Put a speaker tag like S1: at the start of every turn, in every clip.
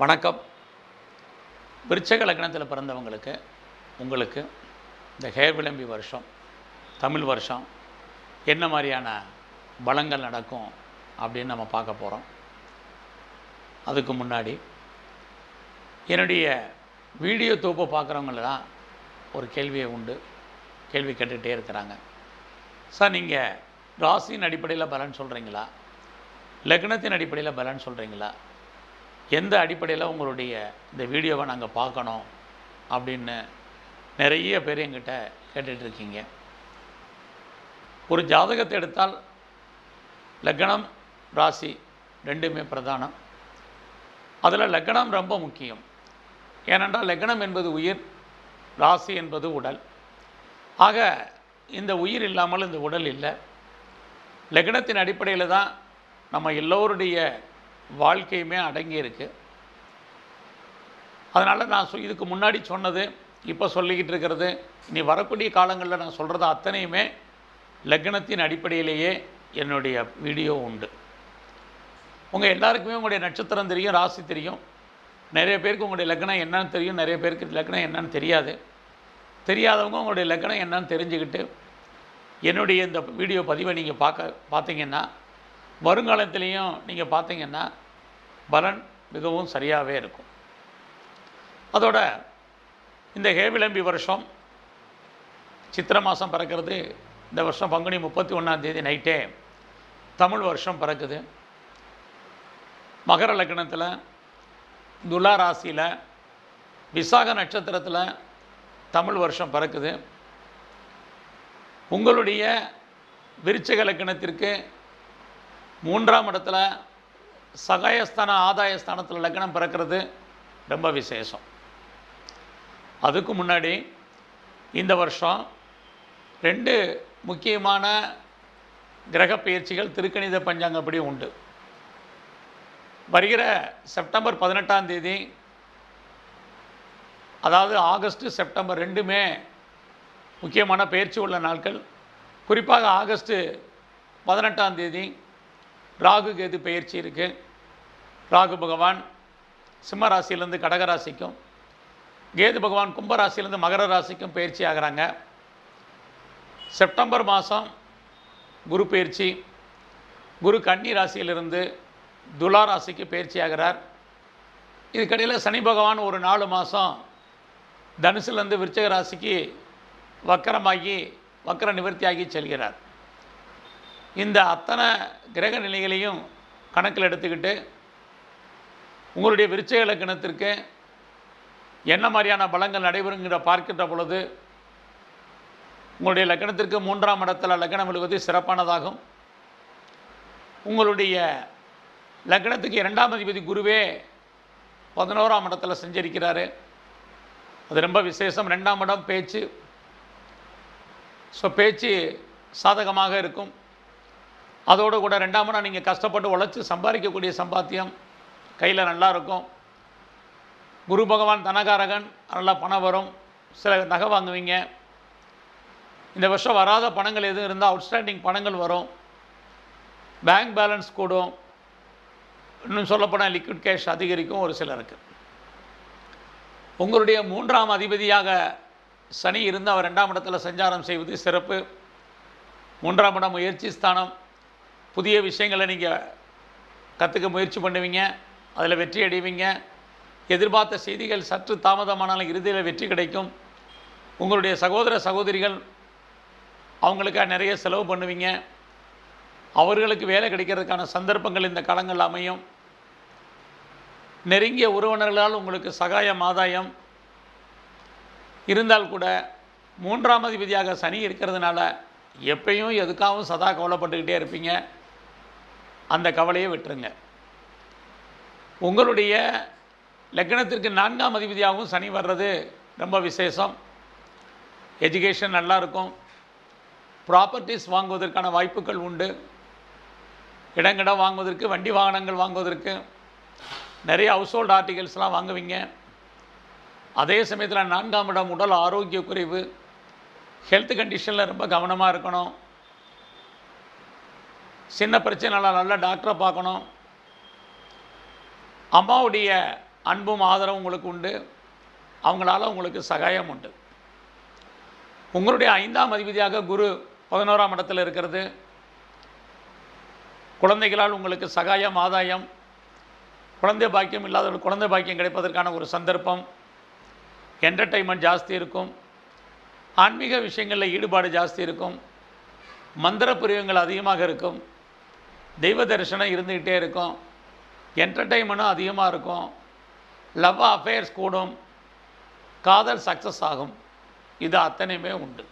S1: வணக்கம். விருச்சக லக்னத்தில் பிறந்தவங்களுக்கு உங்களுக்கு இந்த ஹேர் விளம்பி வருஷம் தமிழ் வருஷம் என்ன மாதிரியான பலங்கள் நடக்கும் அப்படின்னு நம்ம பார்க்க போகிறோம் அதுக்கு முன்னாடி என்னுடைய வீடியோ தொகுப்பை பார்க்குறவங்களெல்லாம் ஒரு கேள்வியை உண்டு கேள்வி கேட்டுகிட்டே இருக்கிறாங்க. சார் நீங்கள் ராசியின் அடிப்படையில் பலன் சொல்கிறீங்களா லக்னத்தின் அடிப்படையில் பலன் சொல்கிறீங்களா எந்த அடிப்படையில் உங்களுடைய இந்த வீடியோவை நாங்கள் பார்க்கணும் அப்படின்னு நிறைய பேர் எங்கிட்ட கேட்டுட்ருக்கீங்க ஒரு ஜாதகத்தை எடுத்தால் லக்னம் ராசி ரெண்டுமே பிரதானம். அதில் லக்னம் ரொம்ப முக்கியம். ஏனென்றால் லக்னம் என்பது உயிர் ராசி என்பது உடல். ஆக இந்த உயிர் இல்லாமல் இந்த உடல் இல்லை. லக்னத்தின் அடிப்படையில் தான் நம்ம எல்லோருடைய வாழ்க்கையுமே அடங்கியிருக்கு. அதனால் நான் சொ- இதுக்கு முன்னாடி சொன்னது இப்போ சொல்லிக்கிட்டு இருக்கிறது இனி வரக்கூடிய காலங்களில் நான் சொல்கிறது அத்தனையுமே லக்னத்தின் அடிப்படையிலேயே என்னுடைய வீடியோ உண்டு. உங்கள் எல்லாருக்குமே உங்களுடைய நட்சத்திரம் தெரியும் ராசி தெரியும். நிறைய பேருக்கு உங்களுடைய லக்னம் என்னன்னு தெரியும் நிறைய பேருக்கு லக்னம் என்னன்னு தெரியாது. தெரியாதவங்க உங்களுடைய லக்னம் என்னன்னு தெரிஞ்சுக்கிட்டு என்னுடைய இந்த வீடியோ பதிவை நீங்கள் பார்க்க பார்த்தீங்கன்னா வருங்காலத்திலையும் நீங்கள் பார்த்தீங்கன்னா பலன் மிகவும் சரியாகவே இருக்கும். அதோட இந்த ஹேவிளம்பி வருஷம் சித்திரை மாதம் பிறக்கிறது இந்த வருஷம் பங்குனி முப்பத்தி ஒன்றாந்தேதி நைட்டே தமிழ் வருஷம் பிறக்குது. மகர லக்னத்தில் துலா ராசியில் விசாக நட்சத்திரத்தில் தமிழ் வருஷம் பிறக்குது. உங்களுடைய விருச்சக லக்கணத்திற்கு மூன்றாம் இடத்துல சகாயஸ்தான ஆதாயஸ்தானத்தில் லக்னம் பிறக்கிறது ரொம்ப விசேஷம். அதுக்கு முன்னாடி இந்த வருஷம் ரெண்டு முக்கியமான கிரக பயிற்சிகள் திருக்கணித பஞ்சாங்கப்படி உண்டு. வருகிற செப்டம்பர் பதினெட்டாம் தேதி அதாவது ஆகஸ்ட்டு செப்டம்பர் ரெண்டுமே முக்கியமான பயிற்சி உள்ள நாட்கள். குறிப்பாக ஆகஸ்ட்டு பதினெட்டாம் தேதி ராகு கேது பயிற்சி இருக்குது ராகு பகவான் சிம்ம ராசியிலேருந்து கடக ராசிக்கும் கேது பகவான் கும்ப ராசியிலேருந்து மகர ராசிக்கும் பயிற்சி ஆகிறாங்க. செப்டம்பர் மாதம் குரு பயிற்சி குரு கன்னி ராசியிலிருந்து துலா ராசிக்கு பயிற்சி ஆகிறார். இதுக்கடையில் சனி பகவான் ஒரு நாலு மாதம் தனுசுலேருந்து விருச்சக ராசிக்கு வக்கரமாகி வக்கர நிவர்த்தியாகி செல்கிறார். இந்த அத்தனை கிரக நிலைகளையும் கணக்கில் எடுத்துக்கிட்டு உங்களுடைய விருச்சக இலக்கணத்திற்கு என்ன மாதிரியான பலங்கள் நடைபெறுங்கிற பார்க்கின்ற பொழுது உங்களுடைய லக்கணத்திற்கு மூன்றாம் இடத்தில் லக்கணம் விழுவது சிறப்பானதாகும். உங்களுடைய லக்னத்துக்கு இரண்டாம் அதிபதி குருவே பதினோராம் இடத்துல செஞ்சிருக்கிறாரு. அது ரொம்ப விசேஷம். ரெண்டாம் இடம் பேச்சு. ஸோ பேச்சு சாதகமாக இருக்கும். அதோடு கூட ரெண்டாம் நாள் நீங்கள் கஷ்டப்பட்டு உழைச்சி சம்பாதிக்கக்கூடிய சம்பாத்தியம் கையில் நல்லா இருக்கும். குரு பகவான் தனகாரகன் நல்லா பணம் வரும். சில நகை வாங்குவீங்க. இந்த வருஷம் வராத பணங்கள் எதுவும் இருந்தால் அவுட்ஸ்டாண்டிங் பணங்கள் வரும். பேங்க் பேலன்ஸ் கூடும். இன்னும் சொல்லப்போனால் லிக்விட் கேஷ் அதிகரிக்கும் ஒரு சிலருக்கு உங்களுடைய மூன்றாம் அதிபதியாக சனி இருந்து அவர் ரெண்டாம் இடத்துல சஞ்சாரம் செய்வது சிறப்பு. மூன்றாம் இடம் முயற்சி ஸ்தானம். புதிய விஷயங்களை நீங்கள் கற்றுக்க முயற்சி பண்ணுவீங்க அதில் வெற்றி அடைவீங்க. எதிர்பார்த்த செய்திகள் சற்று தாமதமானாலும் இறுதியில் வெற்றி கிடைக்கும். உங்களுடைய சகோதர சகோதரிகள் அவங்களுக்காக நிறைய செலவு பண்ணுவீங்க. அவர்களுக்கு வேலை கிடைக்கிறதுக்கான சந்தர்ப்பங்கள் இந்த காலங்கள் அமையும். நெருங்கிய உறவினர்களால் உங்களுக்கு சகாயம் ஆதாயம். இருந்தால் கூட மூன்றாம் அதிபதியாக சனி இருக்கிறதுனால எப்பயும் எதுக்காகவும் சதா கவலைப்பட்டுக்கிட்டே இருப்பீங்க. அந்த கவலையை விட்டுருங்க. உங்களுடைய லக்னத்திற்கு நான்காம் அதிபதியாகவும் சனி வர்றது ரொம்ப விசேஷம். எஜுகேஷன் நல்லா இருக்கும் ப்ராப்பர்ட்டிஸ் வாங்குவதற்கான வாய்ப்புகள் உண்டு. இடங்கிடம் வாங்குவதற்கு வண்டி வாகனங்கள் வாங்குவதற்கு நிறைய ஹவுஸ் ஹோல்ட் ஆர்டிகல்ஸ்லாம் வாங்குவீங்க. அதே சமயத்தில் நான்காம் இடம் உடல் ஆரோக்கிய குறைவு. ஹெல்த் கண்டிஷனில் ரொம்ப கவனமாக இருக்கணும். சின்ன பிரச்சனைனால நல்ல டாக்டரை பார்க்கணும். அம்மாவுடைய அன்பும் ஆதரவும் உங்களுக்கு உண்டு. அவங்களால உங்களுக்கு சகாயம் உண்டு. உங்களுடைய ஐந்தாம் அதிபதியாக குரு பதினோராம் இடத்தில் இருக்கிறது. குழந்தைகளால் உங்களுக்கு சகாயம் ஆதாயம். குழந்தை பாக்கியம் இல்லாதவர்கள் குழந்தை பாக்கியம் கிடைப்பதற்கான ஒரு சந்தர்ப்பம். என்டர்டைன்மெண்ட் ஜாஸ்தி இருக்கும். ஆன்மீக விஷயங்களில் ஈடுபாடு ஜாஸ்தி இருக்கும். மந்திர பிரிவுகள் அதிகமாக இருக்கும். தெய்வ தரிசனம் இருந்துக்கிட்டே இருக்கும். என்டர்டைன்மெண்ட்டும் அதிகமாக இருக்கும். லவ் அஃபேர்ஸ் கூடும். காதல் சக்ஸஸ் ஆகும். இது அத்தனையுமே உண்டு.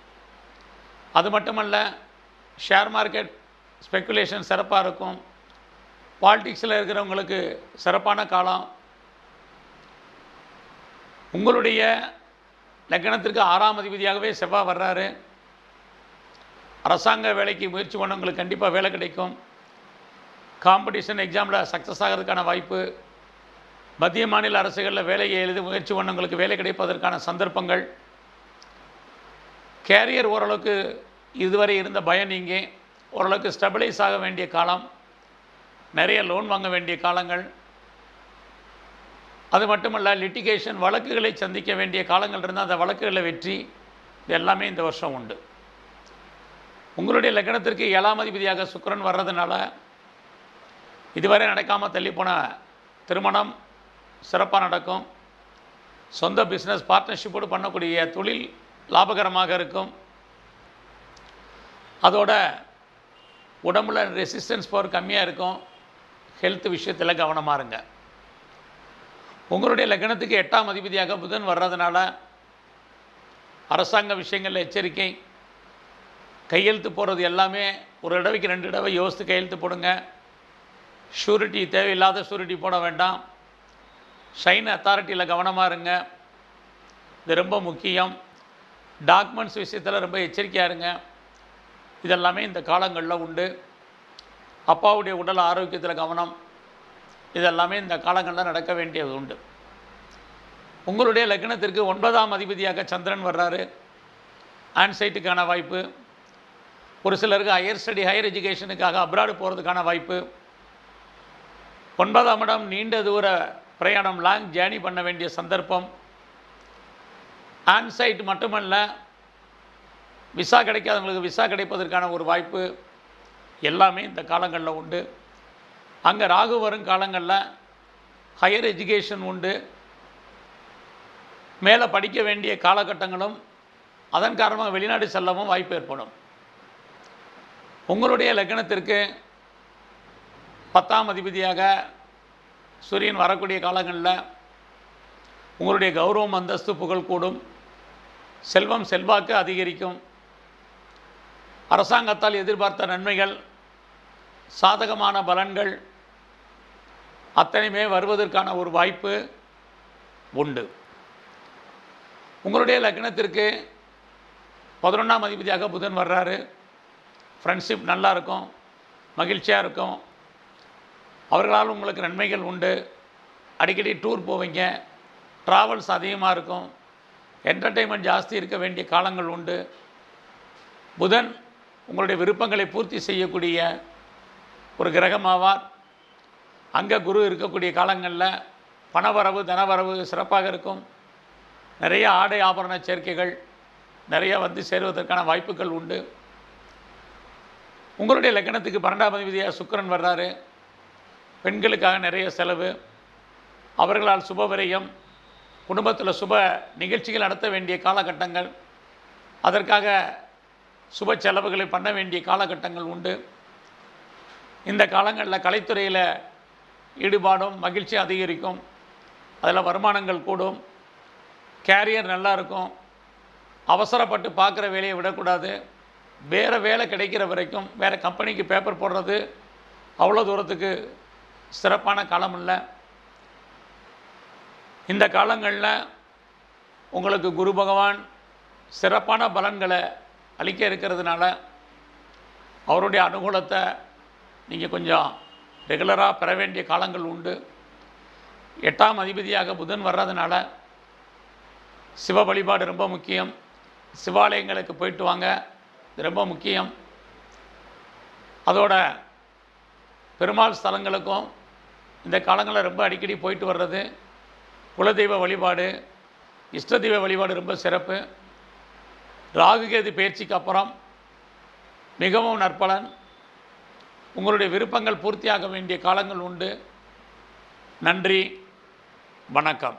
S1: அது மட்டுமல்ல ஷேர் மார்க்கெட் ஸ்பெக்குலேஷன் சிறப்பாக இருக்கும். பாலிட்டிக்ஸில் இருக்கிறவங்களுக்கு சிறப்பான காலம். உங்களுடைய லக்கணத்திற்கு ஆறாம் அதிபதியாகவே செவ்வாய் வர்றாரு. அரசாங்க வேலைக்கு முயற்சி பண்ணவங்களுக்கு கண்டிப்பாக வேலை கிடைக்கும். காம்படிஷன் எக்ஸாமில் சக்ஸஸ் ஆகிறதுக்கான வாய்ப்பு. மத்திய மாநில அரசுகளில் வேலையை எழுதி முயற்சி பண்ணவங்களுக்கு வேலை கிடைப்பதற்கான சந்தர்ப்பங்கள். கேரியர் ஓரளவுக்கு இதுவரை இருந்த பயம் நீங்கி ஓரளவுக்கு ஸ்டெபிளைஸ் ஆக வேண்டிய காலம் நிறைய லோன் வாங்க வேண்டிய காலங்கள். அது மட்டுமல்ல லிட்டிகேஷன் வழக்குகளை சந்திக்க வேண்டிய காலங்கள் இருந்தால் அந்த வழக்குகளில் வெற்றி இது எல்லாமே இந்த வருஷம் உண்டு. உங்களுடைய லக்னத்திற்கு ஏழாம் அதிபதியாக சுக்கரன் வர்றதுனால இதுவரை நடக்காமல் தள்ளிப்போன திருமணம் சிறப்பாக நடக்கும். சொந்த பிஸ்னஸ் பார்ட்னர்ஷிப்போடு பண்ணக்கூடிய தொழில் லாபகரமாக இருக்கும். அதோட உடம்புல ரெசிஸ்டன்ஸ் பவர் கம்மியாக இருக்கும். ஹெல்த் விஷயத்தில் கவனமாக இருங்க. உங்களுடைய லக்னத்துக்கு எட்டாம் அதிபதியாக புதன் வர்றதுனால அரசாங்க விஷயங்களில் எச்சரிக்கை. கையெழுத்து போடுறது எல்லாமே ஒரு தடவைக்கு ரெண்டு தடவை யோசித்து கையெழுத்து போடுங்க. ஷூரிட்டி தேவையில்லாத ஷூரிட்டி போட வேண்டாம். சைன் அத்தாரிட்டியில் கவனமாக இருங்க. இது ரொம்ப முக்கியம். டாக்குமெண்ட்ஸ் விஷயத்தில் ரொம்ப எச்சரிக்கையாக இருங்க. இதெல்லாமே இந்த காலங்களில் உண்டு. அப்பாவுடைய உடல் ஆரோக்கியத்தில் கவனம். இதெல்லாமே இந்த காலங்களில் நடக்க வேண்டியது உண்டு. உங்களுடைய லக்னத்திற்கு ஒன்பதாம் அதிபதியாக சந்திரன் வர்றாரு. ஆன்சைட்டுக்கான வாய்ப்பு. ஒரு சிலருக்கு ஹையர் ஸ்டடி ஹையர் எஜுகேஷனுக்காக அப்ராடு போகிறதுக்கான வாய்ப்பு. ஒன்பதாம் இடம் நீண்ட தூர பிரயாணம் லாங் ஜேர்னி பண்ண வேண்டிய சந்தர்ப்பம். ஆன்சைட் மட்டுமல்ல விசா கிடைக்காதவங்களுக்கு விசா கிடைப்பதற்கான ஒரு வாய்ப்பு எல்லாமே இந்த காலங்களில் உண்டு. அங்கே ராகு வரும் காலங்களில் ஹையர் எஜுகேஷன் உண்டு. மேலே படிக்க வேண்டிய காலகட்டங்களும் அதன் காரணமாக வெளிநாடு செல்லவும் வாய்ப்பு ஏற்படும். உங்களுடைய லக்னத்திற்கு பத்தாம் அதிபதியாக சூரியன் வரக்கூடிய காலங்களில் உங்களுடைய கௌரவம் அந்தஸ்து புகழ் கூடும் செல்வம் செல்வாக்கு அதிகரிக்கும். அரசாங்கத்தால் எதிர்பார்த்த நன்மைகள் சாதகமான பலன்கள் அத்தனையுமே வருவதற்கான ஒரு வாய்ப்பு உண்டு. உங்களுடைய லக்னத்திற்கு பதினொன்றாம் அதிபதியாக புதன் வர்றாரு. ஃப்ரெண்ட்ஷிப் நல்லா இருக்கும் மகிழ்ச்சியாக இருக்கும். அவர்களால் உங்களுக்கு நன்மைகள் உண்டு. அடிக்கடி டூர் போவீங்க. ட்ராவல்ஸ் அதிகமாக இருக்கும். என்டர்டெயின்மெண்ட் ஜாஸ்தி இருக்க வேண்டிய காலங்கள் உண்டு. புதன் உங்களுடைய விருப்பங்களை பூர்த்தி செய்யக்கூடிய ஒரு கிரகமாவார். அங்கே குரு இருக்கக்கூடிய காலங்களில் பணவரவு தனவரவு சிறப்பாக இருக்கும். நிறைய ஆடை ஆபரண சேர்க்கைகள் நிறைய வந்து சேருவதற்கான வாய்ப்புகள் உண்டு. உங்களுடைய லக்கணத்துக்கு பன்னெண்டாம் அதிபதியாக சுக்கரன் வர்றாரு. பெண்களுக்காக நிறைய செலவு அவர்களால் சுப விரயம் குடும்பத்தில் சுப நிகழ்ச்சிகள் நடத்த வேண்டிய காலகட்டங்கள் அதற்காக சுப செலவுகளை பண்ண வேண்டிய காலகட்டங்கள் உண்டு. இந்த காலங்களில் கலைத்துறையில் ஈடுபாடும் மகிழ்ச்சி அதிகரிக்கும். அதில் வருமானங்கள் கூடும். கேரியர் நல்லா இருக்கும். அவசரப்பட்டு பார்க்குற வேலையை விடக்கூடாது. வேறு வேலை கிடைக்கிற வரைக்கும் வேறு கம்பெனிக்கு பேப்பர் போடுறது அவ்வளோ தூரத்துக்கு சிறப்பான காலம் இல்லை இந்த காலங்களில் உங்களுக்கு குரு பகவான் சிறப்பான பலன்களை அளிக்க இருக்கிறதுனால அவருடைய அனுகூலத்தை நீங்கள் கொஞ்சம் ரெகுலராக பெற வேண்டிய காலங்கள் உண்டு. எட்டாம் அதிபதியாக புதன் வர்றதுனால சிவ வழிபாடு ரொம்ப முக்கியம். சிவாலயங்களுக்கு போயிட்டு வாங்க இது ரொம்ப முக்கியம். அதோட பெருமாள் ஸ்தலங்களுக்கும் இந்த காலங்களில் ரொம்ப அடிக்கடி போயிட்டு வர்றது குலதெய்வ வழிபாடு இஷ்ட தெய்வ வழிபாடு ரொம்ப சிறப்பு. ராகுகேது பயிற்சிக்கு அப்புறம் மிகவும் நற்பலன். உங்களுடைய விருப்பங்கள் பூர்த்தியாக வேண்டிய காலங்கள் உண்டு. நன்றி வணக்கம்.